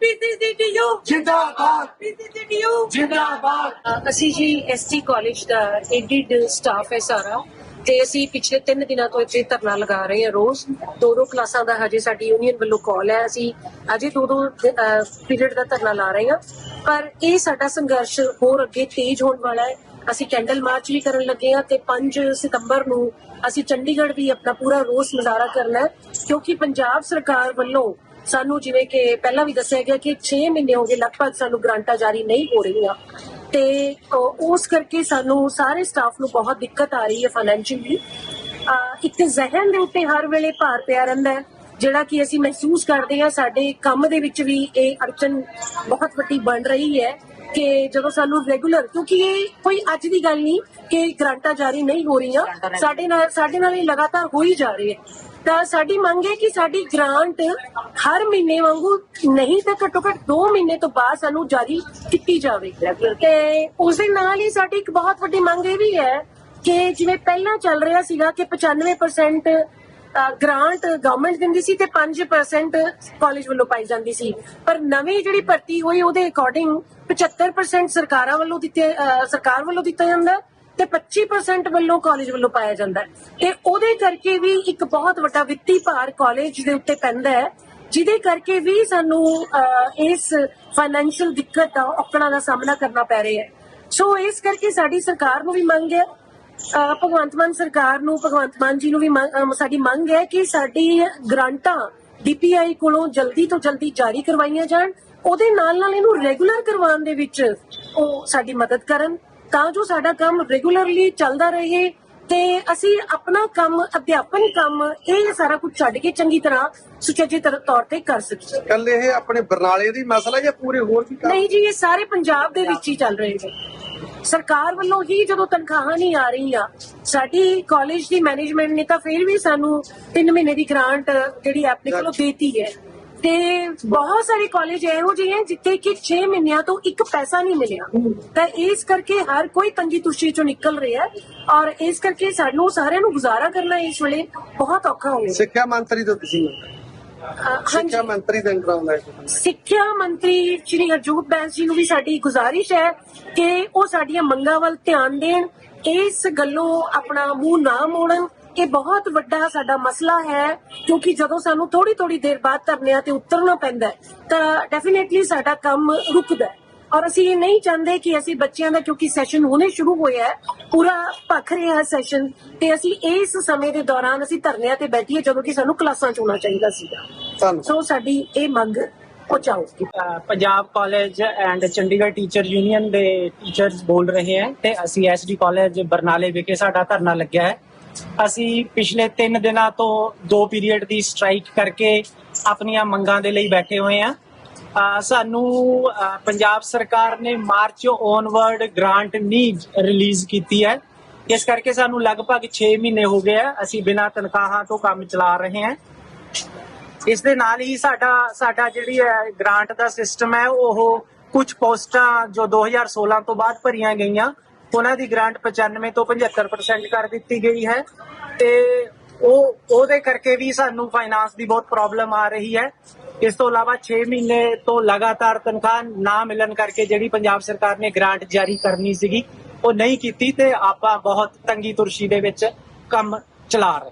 ਪੀਸੀਸੀਟੀਯੂ ਜਿੰਦਾਬਾਦ ਪੀਸੀਸੀਟੀਯੂ ਜਿੰਦਾਬਾਦ ਅਸੀਂ ਜੀ ਐਸਟੀ ਕਾਲਜ ਦਾ ਐਡਿਡ ਸਟਾਫ ਹੈ ਸਾਰਾ। ਤੇ ਅਸੀਂ ਪਿਛਲੇ 3 ਦਿਨਾਂ ਤੋਂ ਇੱਥੇ ਧਰਨਾ ਲਗਾ ਰਹੇ ਹਾਂ ਰੋਜ਼। ਦੋ ਦੋ ਕਲਾਸਾਂ ਦਾ ਹਜੇ ਸਾਡੀ ਯੂਨੀਅਨ ਵੱਲੋਂ ਕਾਲ ਹੈ। ਅਸੀਂ ਅਜੇ ਦੋ ਦੋ ਪੀਰੀਅਡ ਦਾ ਧਰਨਾ ਲਾ ਰਹੇ ਹਾਂ। ਪਰ ਇਹ ਸਾਡਾ ਸੰਘਰਸ਼ ਹੋਰ ਅੱਗੇ ਤੇਜ਼ ਹੋਣ ਵਾਲਾ ਹੈ। ਅਸੀਂ ਕੈਂਡਲ ਮਾਰਚ ਵੀ ਕਰਨ ਲੱਗੇ ਹਾਂ ਤੇ 5 ਸਤੰਬਰ ਨੂੰ ਅਸੀਂ ਚੰਡੀਗੜ੍ਹ ਵੀ ਆਪਣਾ ਪੂਰਾ ਰੋਸ ਮੁਜ਼ਾਹਰਾ ਕਰਨਾ ਹੈ। ਕਿਉਂਕਿ ਪੰਜਾਬ ਸਰਕਾਰ ਵੱਲੋਂ ਸਾਨੂੰ ਜਿਵੇਂ ਕਿ ਪਹਿਲਾਂ ਵੀ ਦੱਸਿਆ ਗਿਆ ਕਿ 6 ਮਹੀਨੇ ਹੋ ਗਏ, ਲਗਭਗ ਸਾਨੂੰ ਗ੍ਰਾਂਟਾਂ ਜਾਰੀ ਨਹੀਂ ਹੋ ਰਹੀਆਂ। ਤੇ ਉਸ ਕਰਕੇ ਸਾਨੂੰ ਸਾਰੇ ਸਟਾਫ ਨੂੰ ਬਹੁਤ ਦਿੱਕਤ ਆ ਰਹੀ ਹੈ ਫਾਈਨੈਂਸ਼ੀਅਲੀ ਇੱਕ ਤੇ ਜ਼ਹਿਨ ਦੇ ਉੱਤੇ ਹਰ ਵੇਲੇ ਭਾਰ ਪਿਆ ਰਹਿੰਦਾ ਹੈ, ਜਿਹੜਾ ਕਿ ਅਸੀਂ ਮਹਿਸੂਸ ਕਰਦੇ ਹਾਂ ਸਾਡੇ ਕੰਮ ਦੇ ਵਿੱਚ ਵੀ ਇਹ ਅੜਚਨ ਬਹੁਤ ਵੱਡੀ ਬਣ ਰਹੀ ਹੈ। ਕਿ ਜਦੋਂ ਸਾਨੂੰ ਰੈਗੂਲਰ ਕਿਉਂਕਿ ਇਹ ਕੋਈ ਅੱਜ ਦੀ ਗੱਲ ਨਹੀਂ ਕਿ ਗ੍ਰਾਂਟਾਂ ਜਾਰੀ ਨਹੀਂ ਹੋ ਰਹੀਆਂ। ਸਾਡੇ ਨਾਲ ਸਾਡੇ ਨਾਲ ਇਹ ਲਗਾਤਾਰ ਹੋ ਹੀ ਜਾ ਰਹੀ ਹੈ। ਤਾਂ ਸਾਡੀ ਮੰਗ ਹੈ ਕਿ ਸਾਡੀ ਗ੍ਰਾਂਟ ਹਰ ਮਹੀਨੇ ਵਾਂਗੂ ਨਹੀਂ ਤਾਂ ਘੱਟੋ ਘੱਟ 2 ਮਹੀਨੇ ਤੋਂ ਬਾਅਦ ਸਾਨੂੰ ਜਾਰੀ ਕੀਤੀ ਜਾਵੇ। ਤੇ ਉਸ ਦੇ ਨਾਲ ਹੀ ਸਾਡੀ ਇੱਕ ਬਹੁਤ ਵੱਡੀ ਮੰਗ ਇਹ ਵੀ ਹੈ ਕਿ ਜਿਵੇਂ ਪਹਿਲਾਂ ਚੱਲ ਰਿਹਾ ਸੀਗਾ ਕਿ 95% ਅ, ਗ੍ਰਾਂਟ ਗਵਰਨਮੈਂਟ ਦਿੰਦੀ ਸੀ ਤੇ 5% ਕਾਲਜ ਵੱਲੋਂ ਪਾਈ ਜਾਂਦੀ ਸੀ। ਪਰ ਨਵੀਂ ਜਿਹੜੀ ਭਰਤੀ ਹੋਈ, ਉਹਦੇ ਅਕੋਰਡਿੰਗ 75% ਸਰਕਾਰਾਂ ਵੱਲੋਂ ਦਿੱਤੇ ਸਰਕਾਰ ਵੱਲੋਂ ਦਿੱਤਾ ਜਾਂਦਾ ਤੇ 25% ਵੱਲੋਂ ਕਾਲਜ ਵੱਲੋਂ ਪਾਇਆ ਜਾਂਦਾ। ਤੇ ਉਹਦੇ ਕਰਕੇ ਵੀ ਇੱਕ ਬਹੁਤ ਵੱਡਾ ਵਿੱਤੀ ਭਾਰ ਕਾਲਜ ਦੇ ਉੱਤੇ ਪੈਂਦਾ ਹੈ, ਜਿਹਦੇ ਕਰਕੇ ਵੀ ਸਾਨੂੰ ਇਸ ਫਾਈਨੈਂਸ਼ੀਅਲ ਦਿੱਕਤ ਦਾ, ਔਕੜਾਂ ਦਾ ਸਾਹਮਣਾ ਕਰਨਾ ਪੈ ਰਿਹਾ ਹੈ। ਸੋ ਇਸ ਕਰਕੇ ਸਾਡੀ ਸਰਕਾਰ ਨੂੰ ਵੀ ਮੰਗ ਹੈ ਭਗਵੰਤ ਮਾਨ ਸਰਕਾਰ ਨੂੰ ਭਗਵੰਤ ਮਾਨ ਜੀ ਨੂੰ ਵੀ ਸਾਡੀ ਮੰਗ ਹੈ ਕਿ ਸਾਡੀ ਗ੍ਰਾਂਟਾਂ ਡੀਪੀਆਈ ਕੋਲੋਂ ਜਲਦੀ ਤੋਂ ਜਲਦੀ ਜਾਰੀ ਕਰਵਾਈਆਂ ਜਾਣ। ਉਹਦੇ ਨਾਲ ਨਾਲ ਇਹਨੂੰ ਰੈਗੂਲਰ ਕਰਵਾਉਣ ਦੇ ਵਿੱਚ ਉਹ ਸਾਡੀ ਮਦਦ ਕਰਨ ਤਾਂ ਜੋ ਸਾਡਾ ਕੰਮ ਰੈਗੂਲਰਲੀ ਚੱਲਦਾ ਰਹੇ ਤੇ ਅਸੀਂ ਆਪਣਾ ਕੰਮ ਅਧਿਆਪਨ ਕੰਮ ਇਹ ਸਾਰਾ ਕੁਝ ਛੱਡ ਕੇ ਚੰਗੀ ਤਰ੍ਹਾਂ ਸੁਚੱਜੇ ਤਰ- ਤੌਰ ਤੇ ਕਰ ਸਕੀਏ। ਕੱਲ ਇਹ ਆਪਣੇ ਬਰਨਾਲੇ ਦੀ ਮਸਲਾ ਜਾਂ ਪੂਰੇ ਹੋਰ ਵੀ ਕੰਮ? ਨਹੀਂ ਜੀ ਇਹ ਸਾਰੇ ਪੰਜਾਬ ਦੇ ਵਿੱਚ ਹੀ ਚੱਲ ਰਹੇ ਨੇ। ਸਰਕਾਰ ਵੱਲੋਂ ਹੀ ਜਦੋਂ ਤਨਖਾਹਾਂ ਨਹੀਂ ਆ ਰਹੀਆਂ ਸਾਡੀ ਕਾਲਜ ਦੀ ਮੈਨੇਜਮੈਂਟ ਨੇ ਤਾਂ ਫਿਰ ਵੀ ਸਾਨੂੰ 3 ਮਹੀਨੇ ਦੀ ਗ੍ਰਾਂਟ ਜਿਹੜੀ ਆਪਣੇ ਕੋਲੋਂ ਦੇਤੀ ਹੈ। ਤੇ ਬਹੁਤ ਸਾਰੇ ਕਾਲਜ ਇਹੋ ਜਿਹੇ ਹਨ ਜਿੱਥੇ ਕਿ 6 ਮਹੀਨਿਆਂ ਤੋਂ ਇੱਕ ਪੈਸਾ ਨਹੀਂ ਮਿਲਿਆ। ਤਾਂ ਇਸ ਕਰਕੇ ਹਰ ਕੋਈ ਤੰਗੀ ਤੁਸ਼ੀ ਚੋਂ ਨਿਕਲ ਰਿਹਾ ਹੈ ਔਰ ਇਸ ਕਰਕੇ ਸਾਨੂੰ ਸਾਰਿਆਂ ਨੂੰ ਗੁਜ਼ਾਰਾ ਕਰਨਾ ਇਸ ਵੇਲੇ ਬਹੁਤ ਔਖਾ ਹੋ ਰਿਹਾ ਸਿੱਖਿਆ ਮੰਤਰੀ ਤੋਂ ਤੁਸੀਂ। ਸਿੱਖਿਆ ਮੰਤਰੀ ਦੇ ਅੰਦਰ ਆਉਂਦਾ ਹੈ ਸਿੱਖਿਆ ਮੰਤਰੀ ਸ਼੍ਰੀ ਹਰਜੋਤ ਬੈਂਸ ਜੀ ਨੂੰ ਵੀ ਸਾਡੀ ਗੁਜ਼ਾਰਿਸ਼ ਹੈ ਕਿ ਉਹ ਸਾਡੀਆਂ ਮੰਗਾਂ ਵੱਲ ਧਿਆਨ ਦੇਣ। ਇਸ ਗੱਲੋਂ ਆਪਣਾ ਮੂੰਹ ਨਾ ਮੋੜਨ। ਇਹ ਬਹੁਤ ਵੱਡਾ ਸਾਡਾ ਮਸਲਾ ਹੈ ਕਿਉਂਕਿ ਜਦੋਂ ਸਾਨੂੰ ਥੋੜੀ ਥੋੜੀ ਦੇਰ ਬਾਅਦ ਧਰਨਿਆਂ ਤੇ ਉਤਰਨਾ ਪੈਂਦਾ ਤਾਂ ਡੈਫੀਨਿਟਲੀ ਸਾਡਾ ਕੰਮ ਰੁਕਦਾ ਔਰ ਅਸੀਂ ਇਹ ਨਹੀਂ ਚਾਹੁੰਦੇ ਕਿ ਅਸੀਂ ਬੱਚਿਆਂ ਦਾ ਕਿਉਂਕਿ ਸੈਸ਼ਨ ਹੁਣੇ ਸ਼ੁਰੂ ਹੋਇਆ ਹੈ ਪੂਰਾ ਭਖ ਰਿਹਾ ਹੈ ਸੈਸ਼ਨ ਤੇ ਅਸੀਂ ਇਸ ਸਮੇਂ ਦੇ ਦੌਰਾਨ ਅਸੀਂ ਧਰਨਿਆਂ ਤੇ ਬੈਠੀਏ ਜਦੋਂ ਕਿ ਸਾਨੂੰ ਕਲਾਸਾਂ 'ਚ ਹੋਣਾ ਚਾਹੀਦਾ ਸੀਗਾ। ਸੋ ਸਾਡੀ ਇਹ ਮੰਗ ਪਹੁੰਚਾਓ। ਅ, Punjab college and Chandigarh teacher union ਦੇ ਟੀਚਰਸ ਬੋਲ ਰਹੇ ਹੈ ਤੇ ਅਸੀਂ ਐਸਡੀ ਕਾਲਜ ਬਰਨਾਲੇ ਵਿਖੇ ਸਾਡਾ ਧਰਨਾ ਲੱਗਿਆ ਹੈ। ਅਸੀਂ ਪਿਛਲੇ 3 ਦਿਨਾਂ ਤੋਂ ਦੋ ਪੀਰੀਅਡ ਦੀ ਸਟ੍ਰਾਈਕ ਕਰਕੇ ਆਪਣੀਆਂ ਮੰਗਾਂ ਦੇ ਲਈ ਬੈਠੇ ਹੋਏ ਆ ਸਾਨੂੰ ਪੰਜਾਬ ਸਰਕਾਰ ਨੇ ਮਾਰਚ ਔਨਵਰਡ ਗ੍ਰਾਂਟ ਨਹੀਂ ਰਿਲੀਜ਼ ਕੀਤੀ ਹੈ। ਇਸ ਕਰਕੇ ਸਾਨੂੰ ਲਗਭਗ 6 ਮਹੀਨੇ ਹੋ ਗਏ ਆ ਅਸੀਂ ਬਿਨਾਂ ਤਨਖਾਹਾਂ ਤੋਂ ਕੰਮ ਚਲਾ ਰਹੇ ਹਾਂ। ਇਸ ਦੇ ਨਾਲ ਹੀ ਸਾਡਾ ਸਾਡਾ ਜਿਹੜੀ ਹੈ ਗ੍ਰਾਂਟ ਦਾ ਸਿਸਟਮ ਹੈ, ਉਹ ਕੁਝ ਪੋਸਟਾਂ ਜੋ 2016 ਤੋਂ ਬਾਅਦ ਭਰੀਆਂ ਗਈਆਂ, ਉਹਨਾਂ ਦੀ ਗ੍ਰਾਂਟ 95 ਤੋਂ 75% ਕਰ ਦਿੱਤੀ ਗਈ ਹੈ। ਤੇ ਉਹ, ਉਹਦੇ ਕਰਕੇ ਵੀ ਸਾਨੂੰ ਫਾਈਨਾਂਸ ਦੀ ਬਹੁਤ ਪ੍ਰੋਬਲਮ ਆ ਰਹੀ ਹੈ। ਇਸ ਤੋਂ ਇਲਾਵਾ 6 ਮਹੀਨੇ ਤੋਂ ਲਗਾਤਾਰ ਤਨਖਾਹ ਨਾ ਮਿਲਣ ਕਰਕੇ ਜਿਹੜੀ ਪੰਜਾਬ ਸਰਕਾਰ ਨੇ ਗ੍ਰਾਂਟ ਜਾਰੀ ਕਰਨੀ ਸੀਗੀ, ਉਹ ਨਹੀਂ ਕੀਤੀ ਤੇ ਆਪਾਂ ਬਹੁਤ ਤੰਗੀ ਤੁਰਸ਼ੀ ਦੇ ਵਿੱਚ ਕੰਮ ਚਲਾ ਰਹੇ